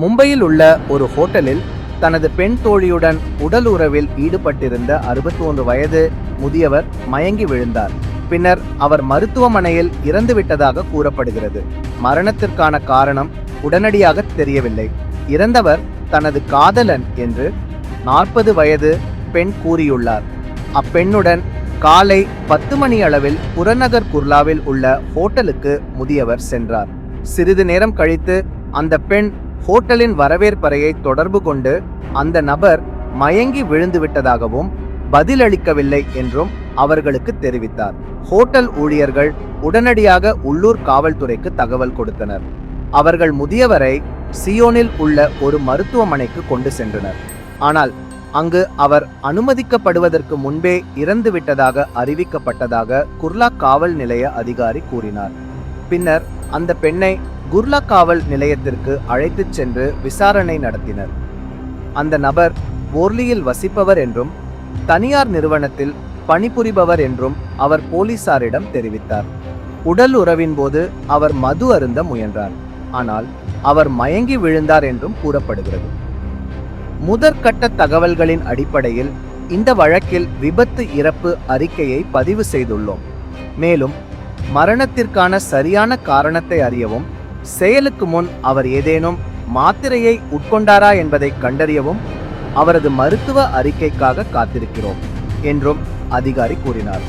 மும்பையில் உள்ள ஒரு ஹோட்டலில் தனது பெண் தோழியுடன் உடல் உறவில் ஈடுபட்டிருந்த 61 வயது முதியவர் மயங்கி விழுந்தார். பின்னர் அவர் மருத்துவமனையில் இறந்துவிட்டதாக கூறப்படுகிறது. மரணத்திற்கான காரணம் உடனடியாக தெரியவில்லை. இறந்தவர் தனது காதலன் என்று நாற்பது வயது பெண் கூறியுள்ளார். அப்பெண்ணுடன் காலை பத்து மணி அளவில் புறநகர் குர்லாவில் உள்ள ஹோட்டலுக்கு முதியவர் சென்றார். சிறிது நேரம் கழித்து அந்த பெண் ஹோட்டலின் வரவேற்பறையை தொடர்பு கொண்டு அந்த நபர் மயங்கி விழுந்து விட்டதாகவும் பதிலளிக்கவில்லை என்றும் அவர்களுக்கு தெரிவித்தார். ஹோட்டல் ஊழியர்கள் உடனடியாக உள்ளூர் காவல்துறைக்கு தகவல் கொடுத்தனர். அவர்கள் முதியவரை சியோனில் உள்ள ஒரு மருத்துவமனைக்கு கொண்டு சென்றனர். ஆனால் அங்கு அவர் அனுமதிக்கப்படுவதற்கு முன்பே இறந்து விட்டதாக அறிவிக்கப்பட்டதாக குர்லா காவல் நிலைய அதிகாரி கூறினார். பின்னர் அந்த பெண்ணை குர்லா காவல் நிலையத்திற்கு அழைத்துச் சென்று விசாரணை நடத்தினர். அந்த நபர் போர்லியில் வசிப்பவர் என்றும் தனியார் நிறுவனத்தில் பணிபுரிபவர் என்றும் அவர் போலீசாரிடம் தெரிவித்தார். உடல் உறவின் போது அவர் மது அருந்த முயன்றார். ஆனால் அவர் மயங்கி விழுந்தார் என்றும் கூறப்படுகிறது. முதற்கட்ட தகவல்களின் அடிப்படையில் இந்த வழக்கில் விபத்து இறப்பு அறிக்கையை பதிவு செய்துள்ளோம். மேலும் மரணத்திற்கான சரியான காரணத்தை அறியவும் செயலுக்கு முன் அவர் ஏதேனும் மாத்திரையை உட்கொண்டாரா என்பதை கண்டறியவும் அவரது மருத்துவ அறிக்கைக்காக காத்திருக்கிறோம் என்றும் அதிகாரி கூறினார்.